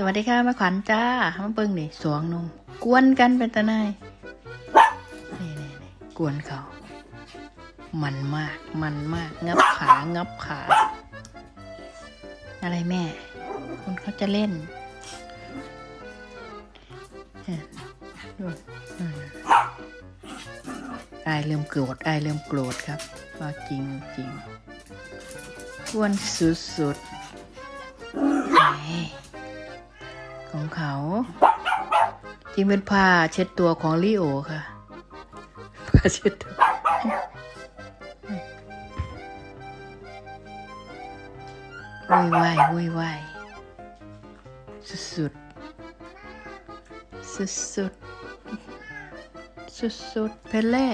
สวัสดีค่ะแม่ขวัญจ้ามาเบิ่งนี่สวงนม กวนกันเป็นตานายนี่นี่นี่กวนเขา มันมากมันมาก งับขางับขา อะไรแม่ คนเขาจะเล่นอายเริ่มโกรธอายเริ่มโกรธครับว่าจริงจริงกวนสุดๆ ของเขา จริงเป็นผ้าเช็ดตัวของลิโอค่ะผ้าเช็ดตัววุ่ยวายวุ่ยวายสุดสุดสุดสุดสุดสุดๆเพลเล่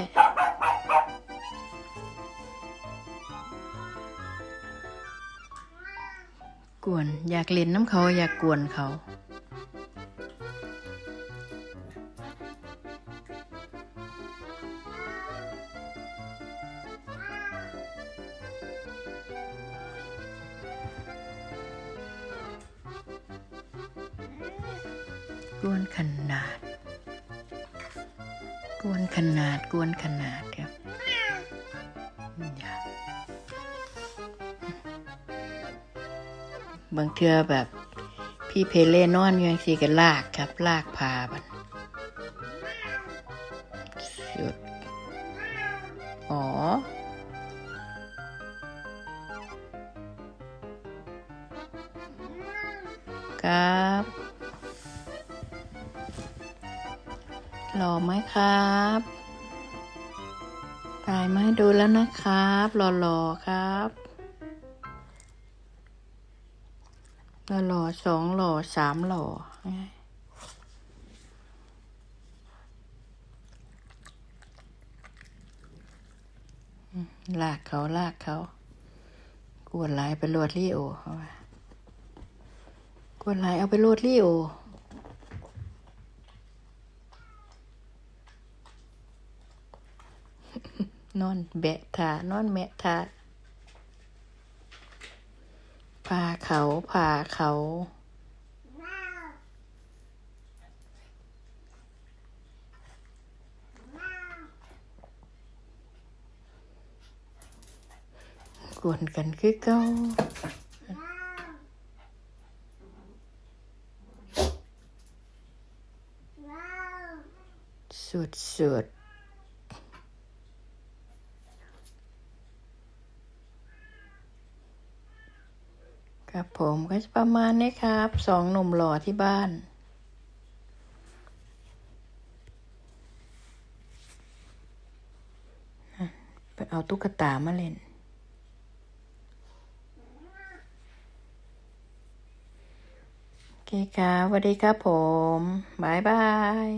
กวน อยากเล่นน้ำเขา อยากกวนเขา กวนขนาด กวนขนาดกวนขนาดครับอย่าบางเทือแบบพี่เพเล่นอนอยังสีกันลากครับ ลากพาบันสุดอ๋อครับ หล่อไหมครับถ่ายมาให้ดูแล้วนะครับ หล่อๆครับหล่อสองหล่อสามหล่อลากเขาลากเขากวนลายไปรวดลี่โอเขาว่ากวนลายเอาไปรวดลี่โอ นอนแบะทานอนแมะทาพาเขาพาเขากวนกันคือเก้าสุดสุดๆ ครับผมก็จะประมาณนี้ครับสองหนุ่มหล่อที่บ้านไปเอาตุ๊กตามาเล่น โอเคครับสวัสดีครับผม บายบาย